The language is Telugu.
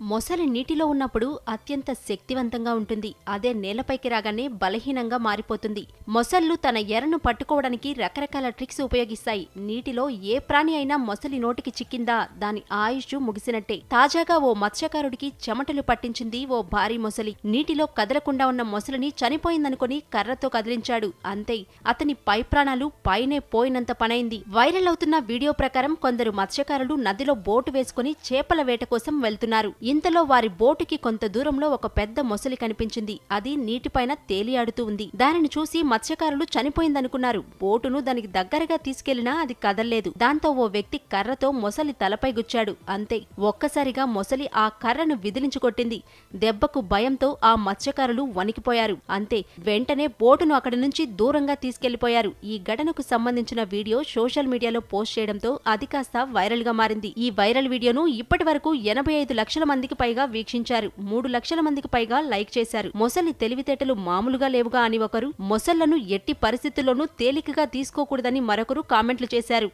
మొసలి నీటిలో ఉన్నప్పుడు అత్యంత శక్తివంతంగా ఉంటుంది. అదే నేలపైకి రాగానే బలహీనంగా మారిపోతుంది. మొసళ్ళు తన ఎరను పట్టుకోవడానికి రకరకాల ట్రిక్స్ ఉపయోగిస్తాయి. నీటిలో ఏ ప్రాణి అయినా మొసలి నోటికి చిక్కిందా? దాని ఆయుష్ ముగిసినట్టే. తాజాగా ఓ మత్స్యకారుడికి చెమటలు పట్టించింది ఓ భారీ మొసలి. నీటిలో కదలకుండా ఉన్న మొసలిని చనిపోయిందనుకుని కర్రతో కదిలించాడు. అంతే అతని పై ప్రాణాలు పైనే పోయినంత పనైంది. వైరల్ అవుతున్న వీడియో ప్రకారం కొందరు మత్స్యకారులు నదిలో బోటు వేసుకుని చేపల వేట కోసం వెళ్తున్నారు. ఇంతలో వారి బోటుకి కొంత దూరంలో ఒక పెద్ద మొసలి కనిపించింది. అది నీటిపైన తేలియాడుతూ ఉంది. దానిని చూసి మత్స్యకారులు చనిపోయిందనుకున్నారు. బోటును దానికి దగ్గరగా తీసుకెళ్ళినా అది కదల్లేదు. దాంతో ఓ వ్యక్తి కర్రతో మొసలి తలపై గుచ్చాడు. అంతే ఒక్కసారిగా మొసలి ఆ కర్రను విదిలించుకొట్టింది దెబ్బకు భయంతో ఆ మత్స్యకారులు వణికిపోయారు. అంతే వెంటనే బోటును అక్కడి నుంచి దూరంగా తీసుకెళ్ళిపోయారు ఈ ఘటనకు సంబంధించిన వీడియో సోషల్ మీడియాలో పోస్ట్ చేయడంతో అది కాస్త వైరల్గా మారింది. ఈ వైరల్ వీడియోను ఇప్పటి వరకు ఎనభై ఐదు లక్షల మంది మందికి పైగా వీక్షించారు. మూడు లక్షల మందికి పైగా లైక్ చేశారు. మొసలి తెలివితేటలు మామూలుగా లేవుగా అని ఒకరు మొసళ్ళను ఎట్టి పరిస్థితుల్లోనూ తేలికగా తీసుకోకూడదని మరొకరు కామెంట్లు చేశారు.